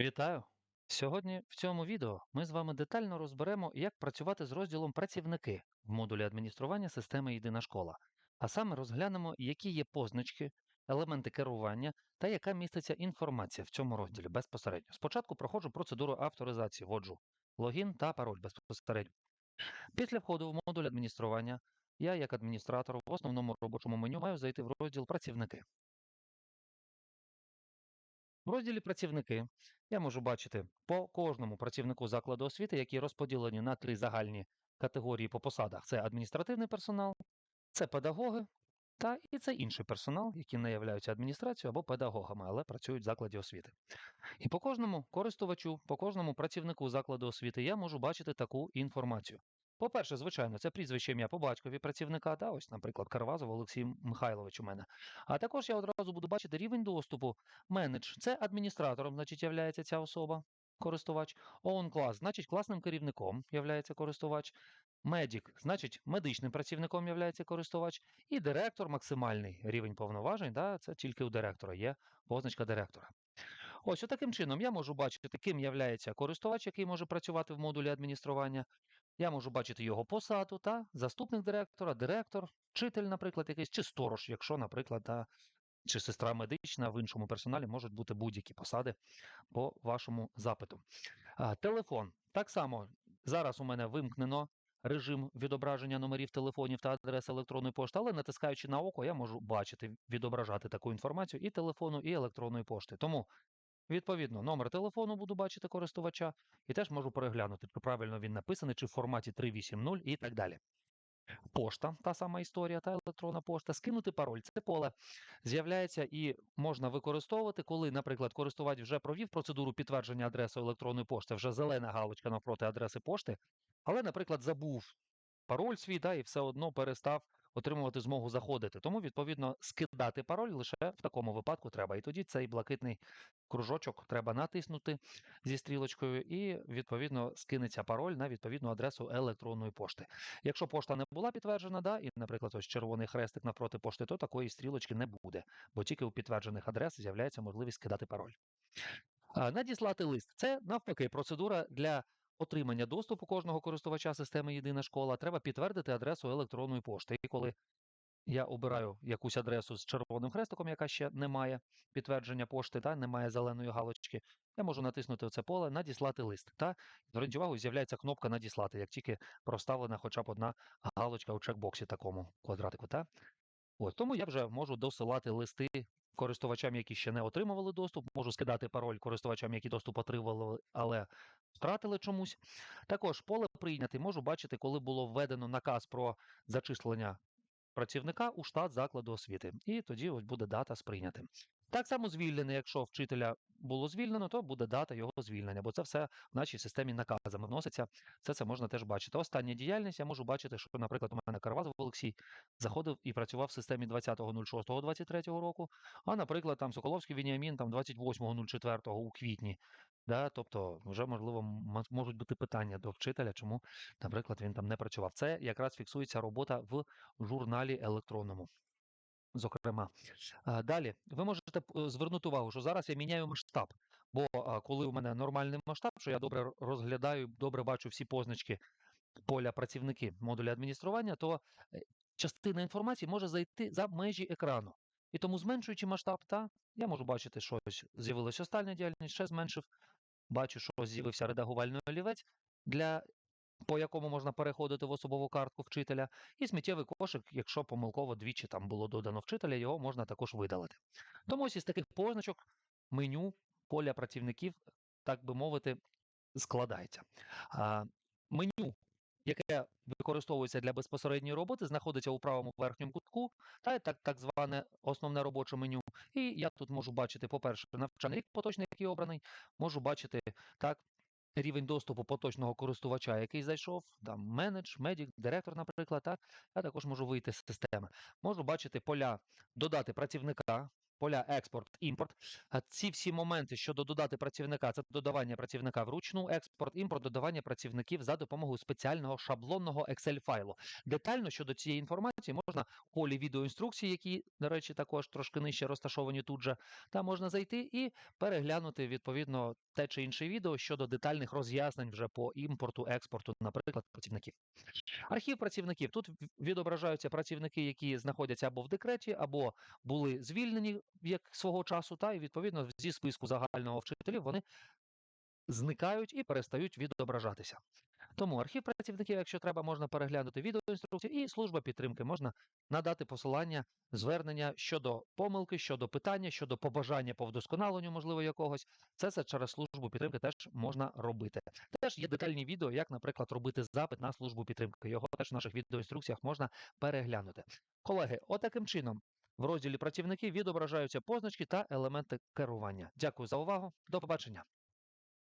Вітаю! Сьогодні в цьому відео ми з вами детально розберемо, як працювати з розділом працівники в модулі адміністрування системи Єдина школа. А саме розглянемо, які є позначки, елементи керування та яка міститься інформація в цьому розділі безпосередньо. Спочатку проходжу процедуру авторизації, вводжу логін та пароль безпосередньо. Після входу в модуль адміністрування я, як адміністратор, в основному робочому меню маю зайти в розділ працівники. В розділі працівники я можу бачити по кожному працівнику закладу освіти, які розподілені на три загальні категорії по посадах: це адміністративний персонал, це педагоги та і це інший персонал, які не являються адміністрацією або педагогами, але працюють в закладі освіти. І по кожному користувачу, по кожному працівнику закладу освіти я можу бачити таку інформацію. По-перше, звичайно, це прізвище ім'я по батькові працівника, да, ось, наприклад, Карвазов Олексій Михайлович у мене. А також я одразу буду бачити рівень доступу. Менедж це адміністратором, значить, являється ця особа, користувач. Own клас, значить, класним керівником являється користувач. Медік, значить, медичним працівником являється користувач. І директор, максимальний рівень повноважень, да, це тільки у директора є позначка директора. Ось таким чином я можу бачити, ким являється користувач, який може працювати в модулі адміністрування. Я можу бачити його посаду та заступник директора, директор, вчитель, наприклад, якийсь, чи сторож, якщо, наприклад, та, чи сестра медична в іншому персоналі можуть бути будь-які посади по вашому запиту. А, телефон. Так само зараз у мене вимкнено режим відображення номерів телефонів та адреси електронної пошти, але натискаючи на око, я можу бачити, відображати таку інформацію і телефону, і електронної пошти. Тому Відповідно, номер телефону буду бачити користувача, і теж можу переглянути, чи правильно він написаний, чи в форматі 380 і так далі. Пошта, та сама історія, та електронна пошта, скинути пароль. Це поле з'являється і можна використовувати, коли, наприклад, користувач вже провів процедуру підтвердження адреси електронної пошти, вже зелена галочка навпроти адреси пошти, але, наприклад, забув пароль свій, да, і все одно перестав отримувати змогу заходити. Тому, відповідно, скидати пароль лише в такому випадку треба. І тоді цей блакитний кружочок треба натиснути зі стрілочкою, і відповідно скинеться пароль на відповідну адресу електронної пошти. Якщо пошта не була підтверджена, да, і, наприклад, ось червоний хрестик навпроти пошти, то такої стрілочки не буде, бо тільки у підтверджених адрес з'являється можливість скидати пароль. Надіслати лист це навпаки процедура для отримання доступу кожного користувача системи Єдина школа. Треба підтвердити адресу електронної пошти. І коли я обираю якусь адресу з червоним хрестиком, яка ще не має підтвердження пошти, та немає зеленої галочки. Я можу натиснути це поле, надіслати лист. Та зверніть увагу, з'являється кнопка надіслати, як тільки проставлена хоча б одна галочка у чекбоксі такому квадратику. Та? От, тому я вже можу досилати листи користувачам, які ще не отримували доступ, можу скидати пароль користувачам, які доступ отримували, але втратили чомусь. Також поле прийняти можу бачити, коли було введено наказ про зачислення працівника у штат закладу освіти. І тоді ось буде дата з прийнятим. Так само звільнений, якщо вчителя було звільнено, то буде дата його звільнення, бо це все в нашій системі наказами вноситься. Це це можна теж бачити. Остання діяльність я можу бачити, що, наприклад, у мене Карвазов Олексій заходив і працював в системі 20.06.23 року, а, наприклад, там Соколовський Вініамін там 28.04 у квітні. Да, тобто, вже можливо можуть бути питання до вчителя, чому, наприклад, він там не працював. Це якраз фіксується робота в журналі електронному. Зокрема, далі ви можете звернути увагу, що зараз я міняю масштаб. Бо коли у мене нормальний масштаб, що я добре розглядаю, добре бачу всі позначки поля працівники модуля адміністрування, то е, частина інформації може зайти за межі екрану. І тому, зменшуючи масштаб, та я можу бачити, що з'явилася остання діяльність, ще зменшив. Бачу, що з'явився редагувальний олівець, для, по якому можна переходити в особову картку вчителя, і сміттєвий кошик, якщо помилково двічі там було додано вчителя, його можна також видалити. Тому ось із таких позначок меню поля працівників, так би мовити, складається. А, меню, яке використовується для безпосередньої роботи, знаходиться у правому верхньому кутку, та так, так зване основне робоче меню. І я тут можу бачити, по-перше, навчальний рік поточний, який обраний, можу бачити так. Рівень доступу поточного користувача, який зайшов, там менедж, медік, директор, наприклад, так я також можу вийти з системи. Можу бачити поля додати працівника, поля експорт, імпорт. А ці всі моменти щодо додати працівника, це додавання працівника вручну, експорт, імпорт, додавання працівників за допомогою спеціального шаблонного Excel файлу. Детально щодо цієї інформації. можна в полі відеоінструкцій, які, до речі, також трошки нижче розташовані тут же, там можна зайти і переглянути відповідно те чи інше відео щодо детальних роз'яснень вже по імпорту, експорту, наприклад, працівників. Архів працівників тут відображаються працівники, які знаходяться або в декреті, або були звільнені як свого часу, та і відповідно зі списку загального вчителів вони зникають і перестають відображатися. Тому архів працівників, якщо треба, можна переглянути відеоінструкцію, і служба підтримки можна надати посилання, звернення щодо помилки, щодо питання, щодо побажання по вдосконаленню, можливо, якогось. Це все через службу підтримки теж можна робити. Теж є детальні відео, як, наприклад, робити запит на службу підтримки. Його теж в наших відеоінструкціях можна переглянути. Колеги, отаким чином. В розділі працівники відображаються позначки та елементи керування. Дякую за увагу. До побачення.